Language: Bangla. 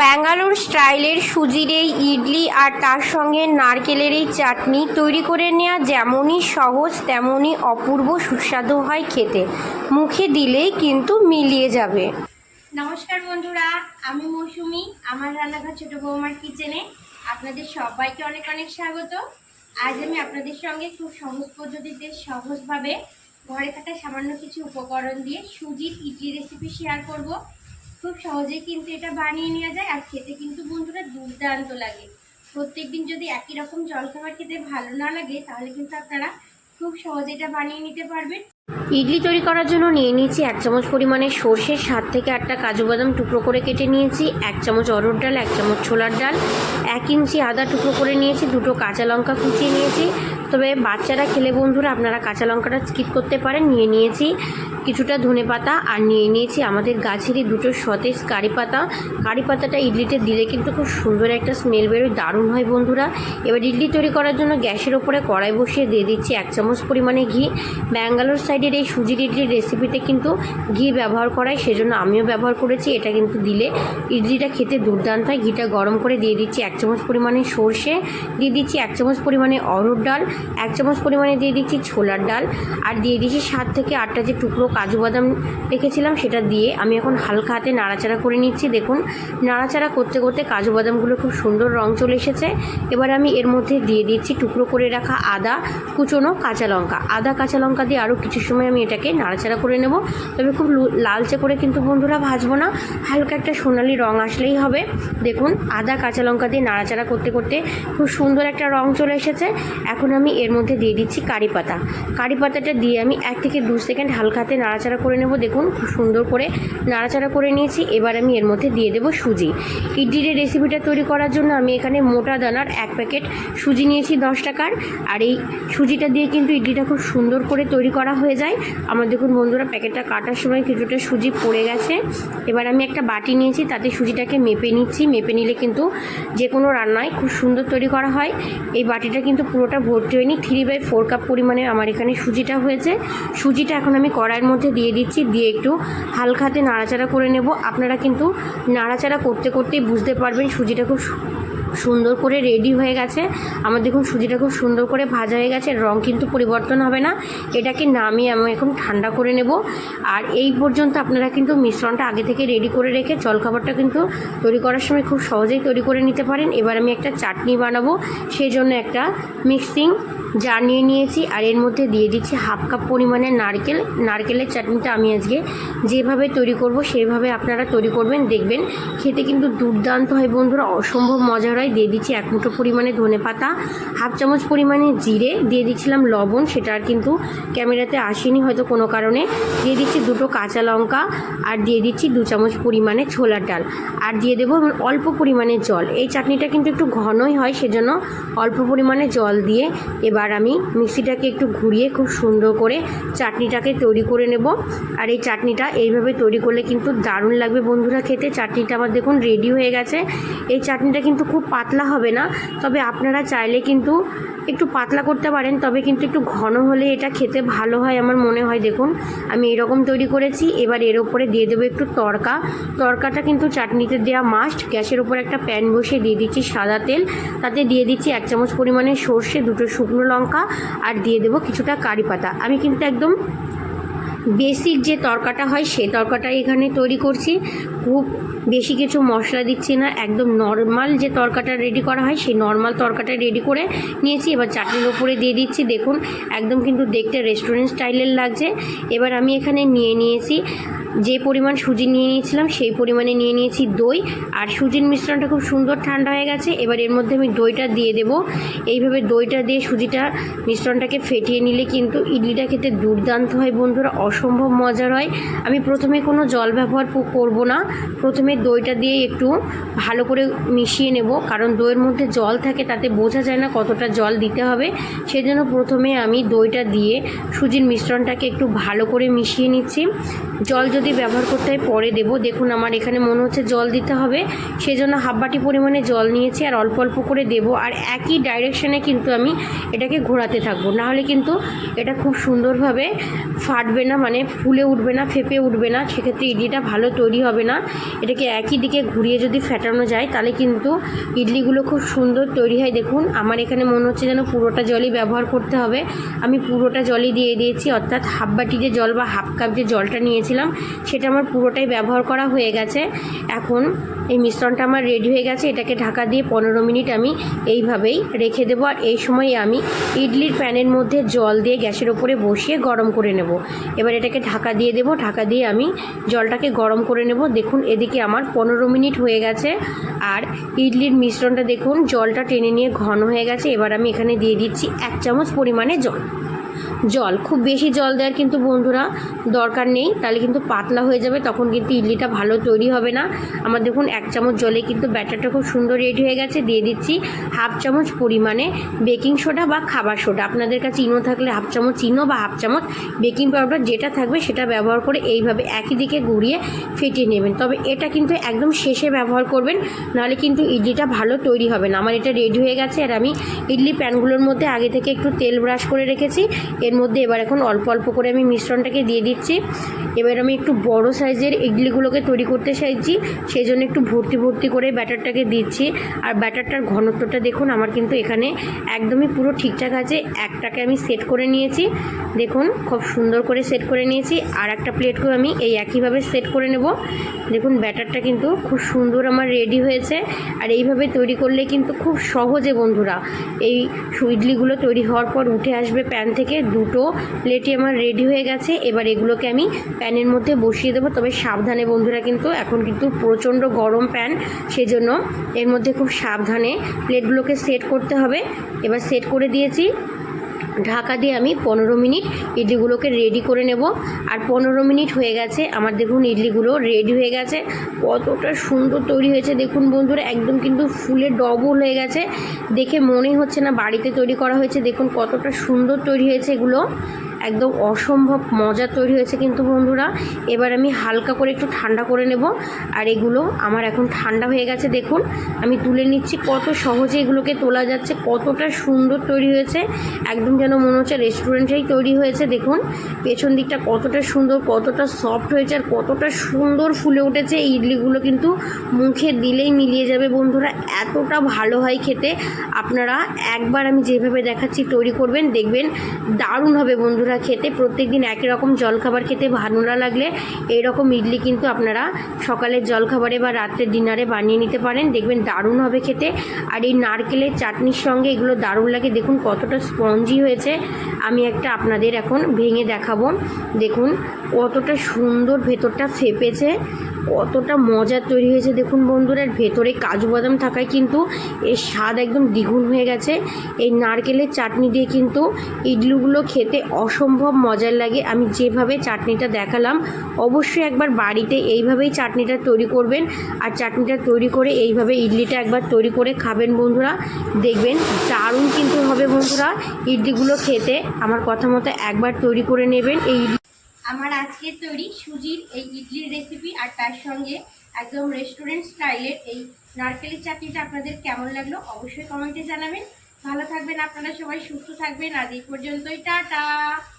ব্যাঙ্গালোর স্টাইলের সুজির এই ইডলি আর তার সঙ্গে নারকেলের এই চাটনি তৈরি করে নেওয়া যেমনই সহজ, তেমনই অপূর্ব সুস্বাদু হয় খেতে। মুখে দিলেই কিন্তু মিলিয়ে যাবে। নমস্কার বন্ধুরা, আমি মৌসুমি, আমার রান্নাঘর ছোট বৌমার কিচেনে। আপনাদের সবাইকে অনেক অনেক স্বাগত। আজ আমি আপনাদের সঙ্গে খুব সহজ পদ্ধতিতে, সহজভাবে ঘরে থাকা সামান্য কিছু উপকরণ দিয়ে সুজির ইডলি রেসিপি শেয়ার করব। খুব সহজেই কিন্তু এটা বানিয়ে নেওয়া যায় আর খেতে কিন্তু বন্ধুরা দুর্দান্ত লাগে। প্রত্যেকদিন যদি একই রকম জলখাবার খেতে ভালো না লাগে, তাহলে কিন্তু আপনারা খুব সহজে এটা বানিয়ে নিতে পারবেন। ইডলি তৈরি করার জন্য নিয়ে নিয়েছি এক চামচ পরিমাণে সর্ষে সাত থেকে আটটা কাজু বাদাম টুকরো করে কেটে নিয়েছি, এক চামচ অরহর ডাল, এক চামচ ছোলার ডাল, এক ইঞ্চি আদা টুকরো করে নিয়েছি, দুটো কাঁচা লঙ্কা কুচিয়ে নিয়েছি তবে বাচ্চারা খেলে বন্ধুরা আপনারা কাঁচা লঙ্কাটা স্কিপ করতে পারেন, নিয়ে নিয়েছি কিছুটা ধনে পাতা আর নিয়ে নিয়েছি আমাদের গাছেরই দুটো সতেজ কারি পাতা। কারি পাতাটা ইডলিতে দিলে কিন্তু খুব সুন্দর একটা স্মেল বেরোয়, দারুণ হয় বন্ধুরা। এবার ইডলি তৈরি করার জন্য গ্যাসের ওপরে কড়াই বসিয়ে দিয়ে দিচ্ছি এক চামচ পরিমাণে ঘি। ব্যাঙ্গালোর সাইডের এই সুজির ইডলির রেসিপিতে কিন্তু ঘি ব্যবহার করায়, সেজন্য আমিও ব্যবহার করেছি। এটা কিন্তু দিলে ইডলিটা খেতে দুর্দান্ত হয়। ঘিটা গরম করে দিয়ে দিচ্ছি এক চামচ পরিমাণে সর্ষে, দিয়ে দিচ্ছি এক চামচ পরিমাণে অরহর ডাল এক চামচ পরিমাণে দিয়ে দিচ্ছি ছোলার ডাল। আর দিয়ে দিচ্ছি সাত থেকে আটটা যে টুকরো কাজু বাদাম রেখেছিলাম, সেটা দিয়ে আমি এখন হালকা হাতে নাড়াচাড়া করে নিচ্ছি। দেখুন, নাড়াচাড়া করতে করতে কাজু বাদামগুলো খুব সুন্দর রং চলে এসেছে। এবার আমি এর মধ্যে দিয়ে দিচ্ছি টুকরো করে রাখা আদা, কুচনো কাঁচা লঙ্কা। আদা, কাঁচা লঙ্কা দিয়ে আরও কিছু সময় আমি এটাকে নাড়াচাড়া করে নেব। তবে খুব লালচে করে কিন্তু বন্ধুরা ভাজবো না। হালকা একটা সোনালি রং আসলেই হবে। দেখুন, আদা, কাঁচা লঙ্কা দিয়ে নাড়াচাড়া করতে করতে খুব সুন্দর একটা রং চলে এসেছে। এখন আমি এর মধ্যে দিয়ে দিচ্ছি কারি পাতা। কারি পাতাটা দিয়ে আমি এক থেকে দু সেকেন্ড হালকা হাতে নাড়াচাড়া করে নেব। দেখুন, খুব সুন্দর করে নাড়াচাড়া করে নিয়েছি। এবার আমি এর মধ্যে দিয়ে দেবো সুজি। ইডলির রেসিপিটা তৈরি করার জন্য আমি এখানে মোটা দানার এক প্যাকেট সুজি নিয়েছি দশ টাকার। আর এই সুজিটা দিয়ে কিন্তু ইডলিটা খুব সুন্দর করে তৈরি করা হয়ে যায়। আমার দেখুন বন্ধুরা, প্যাকেটটা কাটার সময় কিছুটা সুজি পড়ে গেছে। এবার আমি একটা বাটি নিয়েছি, তাতে সুজিটাকে মেপে নিচ্ছি। মেপে নিলে কিন্তু যে কোনো রান্নায় খুব সুন্দর তৈরি করা হয়। এই বাটিটা কিন্তু পুরোটা ভর্তি হয়নি থ্রি বাই ফোর কাপ পরিমাণে আমার এখানে সুজিটা হয়েছে। সুজিটা এখন আমি কড়াইয়ের মধ্যে দিয়ে দিচ্ছি, দিয়ে একটু হালকাতে নাড়াচাড়া করে নেব। আপনারা কিন্তু নাড়াচাড়া করতে করতেই বুঝতে পারবেন সুজিটা খুব সুন্দর করে রেডি হয়ে গেছে। আমার দেখুন সুজিটা খুব সুন্দর করে ভাজা হয়ে গেছে, রং কিন্তু পরিবর্তন হবে না। এটাকে নামিয়ে আমি এখন ঠান্ডা করে নেব। আর এই পর্যন্ত আপনারা কিন্তু মিশ্রণটা আগে থেকে রেডি করে রেখে জলখাবারটা কিন্তু তৈরি করার সময় খুব সহজেই তৈরি করে নিতে পারেন। এবার আমি একটা চাটনি বানাবো, সেই জন্য একটা মিক্সিং জার নিয়ে নিয়েছি আর এর মধ্যে দিয়ে দিচ্ছি হাফ কাপ পরিমাণে নারকেল। নারকেলের চাটনিটা আমি আজকে যেভাবে তৈরি করব সেইভাবে আপনারা তৈরি করবেন, দেখবেন। খেতে কিন্তু দুর্দান্ত হয় বন্ধুরা, অসম্ভব মজার হয়। দিয়ে দিচ্ছি এক মুঠো পরিমাণে ধনে পাতা, হাফ চামচ পরিমাণে জিরে, দিয়ে দিচ্ছিলাম লবণ, সেটা আর কিন্তু ক্যামেরাতে আসেনি হয়তো কোনো কারণে। দিয়ে দিচ্ছি দুটো কাঁচা লঙ্কা আর দিয়ে দিচ্ছি দু চামচ পরিমাণে ছোলার ডাল। আর দিয়ে দেবো অল্প পরিমাণে জল। এই চাটনিটা কিন্তু একটু ঘনই হয়, সেজন্য অল্প পরিমাণে জল দিয়ে এবার আমি মিক্সিটাকে একটু ঘুরিয়ে খুব সুন্দর করে চাটনিটাকে তৈরি করে নেব। আর এই চাটনিটা এইভাবে তৈরি করলে কিন্তু দারুণ লাগবে বন্ধুরা খেতে। চাটনিটা আমার দেখুন রেডি হয়ে গেছে। এই চাটনিটা কিন্তু খুব পাতলা হবে না, তবে আপনারা চাইলে কিন্তু একটু পাতলা করতে পারেন, তবে কিন্তু একটু ঘন হলে এটা খেতে ভালো হয় আমার মনে হয়। দেখুন, আমি এরকম তৈরি করেছি, এবার এর ওপরে দিয়ে দেবো একটু তড়কা তরকাটা কিন্তু চাটনিতে দেওয়া মাস্ট গ্যাসের ওপর একটা প্যান বসিয়ে দিয়ে দিচ্ছি সাদা তেল। তাতে দিয়ে দিচ্ছি এক চামচ পরিমাণে সর্ষে, দুটো শুকনো লঙ্কা, আর দিয়ে দেবো কিছুটা কারি পাতা। আমি কিন্তু একদম বেসিক যে তরকাটা হয়, সে তরকাটাই এখানে তৈরি করছি। খুব বেশি কিছু মশলা দিচ্ছি না, একদম নর্মাল যে তরকাটা রেডি করা হয়, সেই নর্মাল তরকাটা রেডি করে নিয়েছি। এবার চাটনির ওপরে দিয়ে দিচ্ছি। দেখুন, একদম কিন্তু দেখতে রেস্টুরেন্ট স্টাইলের লাগছে। এবার আমি এখানে নিয়ে নিয়েছি যে পরিমাণ সুজি নিয়ে নিয়েছিলাম, সেই পরিমাণে নিয়ে নিয়েছি দই। আর সুজির মিশ্রণটা খুব সুন্দর ঠান্ডা হয়ে গেছে, এবার এর মধ্যে আমি দইটা দিয়ে দেব। এইভাবে দইটা দিয়ে সুজিটা, মিশ্রণটাকে ফেটিয়ে নিলে কিন্তু ইডলিটা খেতে দুর্দান্ত হয় বন্ধুরা, অসম্ভব মজার হয়। আমি প্রথমে কোনো জল ব্যবহার করব না, প্রথমে দইটা দিয়ে একটু ভালো করে মিশিয়ে নেব, কারণ দইয়ের মধ্যে জল থাকে তাতে বোঝা যায় না কতটা জল দিতে হবে। সেজন্য প্রথমে আমি দইটা দিয়ে সুজির মিশ্রণটাকে একটু ভালো করে মিশিয়ে নিচ্ছি। জল যদি ব্যবহার করতে হয় পরে দেবো। দেখুন আমার এখানে মনে হচ্ছে জল দিতে হবে। সেজন্য হাফ বাটি পরিমাণে জল নিয়েছি আর অল্প অল্প করে দেবো। আর একই ডাইরেকশনে কিন্তু আমি এটাকে ঘোরাতে থাকব। নাহলে কিন্তু এটা খুব সুন্দরভাবে ফাটবে না মানে ফুলে উঠবে না, ফেপে উঠবে না। সেক্ষেত্রে ইডলিটা ভালো তৈরি হবে না। এটাকে একই দিকে ঘুরিয়ে যদি ফেটানো যায়, তাহলে কিন্তু ইডলিগুলো খুব সুন্দর তৈরি হয়। দেখুন, আমার এখানে মনে হচ্ছে যেন পুরোটা জলই ব্যবহার করতে হবে। আমি পুরোটা জলই দিয়ে দিয়েছি, অর্থাৎ হাফ বাটি যে জল বা হাফ কাপ যে জলটা নিয়েছিলাম সেটা আমার পুরোটাই ব্যবহার করা হয়ে গেছে। এখন এই মিশ্রণটা আমার রেডি হয়ে গেছে, এটাকে ঢাকা দিয়ে পনেরো মিনিট আমি এইভাবেই রেখে দেবো। আর এই সময় আমি ইডলির প্যানের মধ্যে জল দিয়ে গ্যাসের ওপরে বসিয়ে গরম করে নেব। এবার এটাকে ঢাকা দিয়ে দেবো, ঢাকা দিয়ে আমি জলটাকে গরম করে নেব। দেখুন, এদিকে আমার পনেরো মিনিট হয়ে গেছে। আর ইডলির মিশ্রণটা দেখুন, জলটা টেনে নিয়ে ঘন হয়ে গেছে। এবার আমি এখানে দিয়ে দিচ্ছি এক চামচ পরিমাণে জল। জল, খুব বেশি জল দেওয়ার কিন্তু বন্ধুরা দরকার নেই, তাহলে কিন্তু পাতলা হয়ে যাবে, তখন কিন্তু ইডলিটা ভালো তৈরি হবে না। আমার দেখুন, এক চামচ জলে কিন্তু ব্যাটারটা খুব সুন্দর রেডি হয়ে গেছে, দিয়ে দিচ্ছি হাফ চামচ পরিমাণে বেকিং সোডা বা খাবার সোডা। আপনাদের কাছে ইনো থাকলে হাফ চামচ ইনো বা হাফ চামচ বেকিং পাউডার যেটা থাকবে সেটা ব্যবহার করে এইভাবে একই দিকে ঘুরিয়ে ফেটিয়ে নেবেন। তবে এটা কিন্তু একদম শেষে ব্যবহার করবেন, নাহলে কিন্তু ইডলিটা ভালো তৈরি হবে না। আমার এটা রেডি হয়ে গেছে, আর আমি ইডলি প্যানগুলোর মধ্যে আগে থেকে একটু তেল ব্রাশ করে রেখেছি, এর মধ্যে এবার এখন অল্প অল্প করে আমি মিশ্রণটাকে দিয়ে দিচ্ছি। এবার আমি একটু বড় সাইজের ইডলিগুলোকে তৈরি করতে চাইছি সেই জন্য একটু ভর্তি ভর্তি করে ব্যাটারটাকে দিচ্ছি। আর ব্যাটারটার ঘনত্বটা দেখুন, আমার কিন্তু এখানে একদমই পুরো ঠিকঠাক আছে। একটাকে আমি সেট করে নিয়েছি। দেখুন, খুব সুন্দর করে সেট করে নিয়েছি। আর একটা প্লেটকেও আমি এই একইভাবে সেট করে নেব। দেখুন, ব্যাটারটা কিন্তু খুব সুন্দর আমার রেডি হয়েছে। আর এইভাবে তৈরি করলে কিন্তু খুব সহজে বন্ধুরা, এই ইডলিগুলো তৈরি হওয়ার পর উঠে আসবে প্যান থেকে। দুটো প্লেটই আমার রেডি হয়ে গেছে। এবার এগুলোকে আমি প্যানের মধ্যে বসিয়ে দেবো। তবে সাবধানে বন্ধুরা কিন্তু এখন কিন্তু প্রচণ্ড গরম প্যান, সেজন্য এর মধ্যে খুব সাবধানে প্লেটগুলোকে সেট করতে হবে। এবার সেট করে দিয়েছি। ঢাকা দিয়ে আমি পনেরো মিনিট ইডলিগুলোকে রেডি করে নেব। আর পনেরো মিনিট হয়ে গেছে, আমার দেখুন ইডলিগুলো রেডি হয়ে গেছে। কতটা সুন্দর তৈরি হয়েছে, দেখুন বন্ধুরা, একদম কিন্তু ফুলে ডবল হয়ে গেছে। দেখে মনে হচ্ছে না বাড়িতে তৈরি করা হয়েছে, দেখুন কতটা সুন্দর তৈরি হয়েছে এগুলো। একদম অসম্ভব মজা তৈরি হয়েছে কিন্তু বন্ধুরা। এবার আমি হালকা করে একটু ঠান্ডা করে নেব। আর এগুলো আমার এখন ঠান্ডা হয়ে গেছে, দেখুন। আমি তুলে নিচ্ছি, কত সহজে এগুলোকে তোলা যাচ্ছে, কতটা সুন্দর তৈরি হয়েছে। একদম যেন মনে হচ্ছে রেস্টুরেন্টেই তৈরি হয়েছে, দেখুন। পেছন দিকটা কতটা সুন্দর, কতটা সফট হয়েছে, আর কতটা সুন্দর ফুলে উঠেছে। এই ইডলিগুলো কিন্তু মুখে দিলেই মিলিয়ে যাবে বন্ধুরা। এতটা ভালো হয় খেতে। আপনারা একবার আমি যেভাবে দেখাচ্ছি তৈরি করবেন, দেখবেন দারুণ হবে বন্ধুরা। খেতে প্রত্যেক দিন একই রকম জলখাবার খেতে ভালো না লাগলে এই রকম ইডলি কিন্তু আপনারা সকালের জলখাবারে বা রাত্রের ডিনারে বানিয়ে নিতে পারেন। দেখবেন দারুণ হবে খেতে। আর এই নারকেলের চাটনির সঙ্গে এগুলো দারুণ লাগে। দেখুন কতটা স্পঞ্জি হয়েছে। আমি একটা আপনাদের এখন ভেঙে দেখাবো। দেখুন কতটা সুন্দর ভেতরটা ফেপেছে। কতটা মজার তৈরি হয়েছে দেখুন বন্ধুরা ভেতরে কাজু বাদাম থাকায় কিন্তু এর স্বাদ একদম দ্বিগুণ হয়ে গেছে। এই নারকেলের চাটনি দিয়ে কিন্তু ইডলিগুলো খেতে অসম্ভব মজার লাগে। আমি যেভাবে চাটনিটা দেখালাম, অবশ্যই একবার বাড়িতে এইভাবেই চাটনিটা তৈরি করবেন। আর চাটনিটা তৈরি করে এইভাবে ইডলিটা একবার তৈরি করে খাবেন বন্ধুরা। দেখবেন দারুণ কিন্তু হবে বন্ধুরা ইডলিগুলো খেতে। আমার কথা মতো একবার তৈরি করে নেবেন এই আমার আজকের তৈরি সুজির এই ইডলির রেসিপি আর তার সঙ্গে একদম রেস্টুরেন্ট স্টাইলের এই নারকেলের চাটনিটা আপনাদের কেমন লাগল অবশ্যই কমেন্টে জানাবেন। ভালো থাকবেন আপনারা সবাই, সুস্থ থাকবেন। আজ এই পর্যন্তই, টাটা!